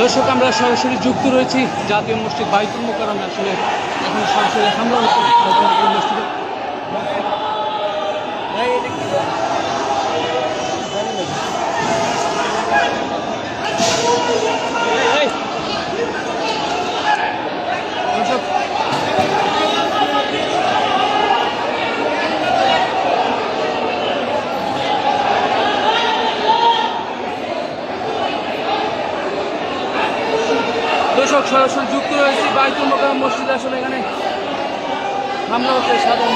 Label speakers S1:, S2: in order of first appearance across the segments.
S1: দর্শক আমরা সরাসরি যুক্ত রয়েছি। জাতীয় মসজিদ বাইতুল মোকারমে আসলে এখন সরাসরি হামলা হচ্ছে বাইতুল মোকাররম মসজিদে এই, দর্শক দর্শক সরাসরি যুক্ত রয়েছি বাইতুল মোকাররম মসজিদে। আসলে এখানে হামলা হচ্ছে সাধারণ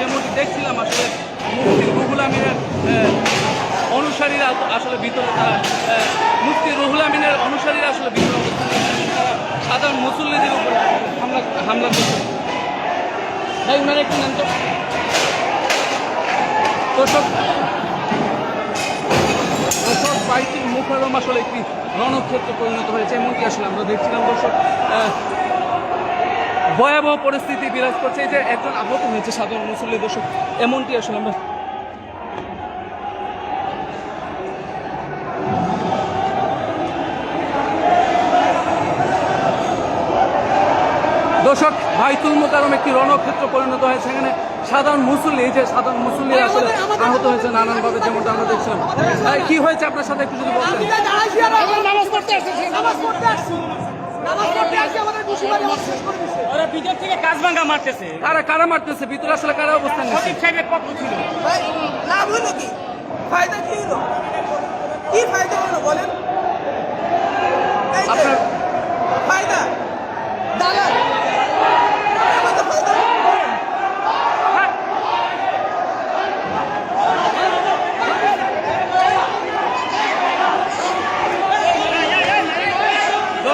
S1: যেমনটি দেখছিলাম আসলে মুফতি রুহুল আমিনের আহ, অনুসারীরা আসলে ভিতরে তারা মুফতি রুহুল আমিনের অনুসারীরা আসলে। তারা সাধারণ মুসল্লিদের উপর হামলা হামলা করছে। ভাই, ওনারা একটু নেন তো। দর্শক মুখারম আসলে একটি রণক্ষেত্রে পরিণত হয়েছে এমনকি আসলে আমরা দেখছিলাম। দর্শক ভয়াবহ পরিস্থিতি বিরাজ করছে। এই যে একজন আহত হয়েছে সাধারণ মুসল্লি দর্শক, এমনটি আসলে আমরা দর্শক বাইতুল মোকারম একটি রণক্ষেত্র পরিণত হয়েছে। এখানে সাধারণ মুসল্লি এই যে সাধারণ মুসল্লি আসলে আহত হয়েছে নানানভাবে যেমনটা আমরা দেখছিলাম। কি হয়েছে আপনার সাথে একটু যদি বলতেন?
S2: নামাজ পড়তে আসছি নামাজ পড়তে আসছি।
S3: ওরা ভিতর থেকে কাজ ভাঙ্গা মারতেছে।
S1: কারা কারা মারতেছে? ভিতরে আসলে কারা অবস্থান নিচ্ছে
S3: সাহেবের পক্ষ ছিল।
S2: লাভ হলো কি? ফায়দা কি হলো? কি ফায়দা হলো বলেন?
S1: আপনার
S2: ফায়দা দালাল আমাদের ফায়দা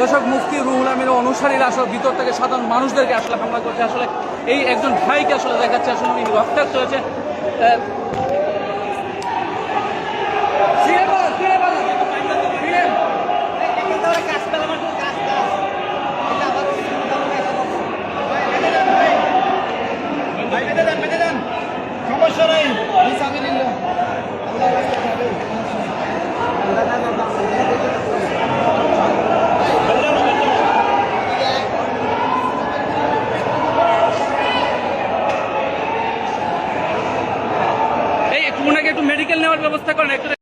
S1: দর্শক মুফতি রুহুল আমির অনুসারীরা আসলে ভিতর থেকে সাধারণ মানুষদেরকে আসলে হামলা করছে। আসলে এই একজন ভাইকে আসলে দেখাচ্ছে, আসলে উনি রক্তাক্ত হয়েছে।
S3: সমস্যা
S1: এই একটু ওনাকে একটু মেডিকেল নেওয়ার ব্যবস্থা করেন একটু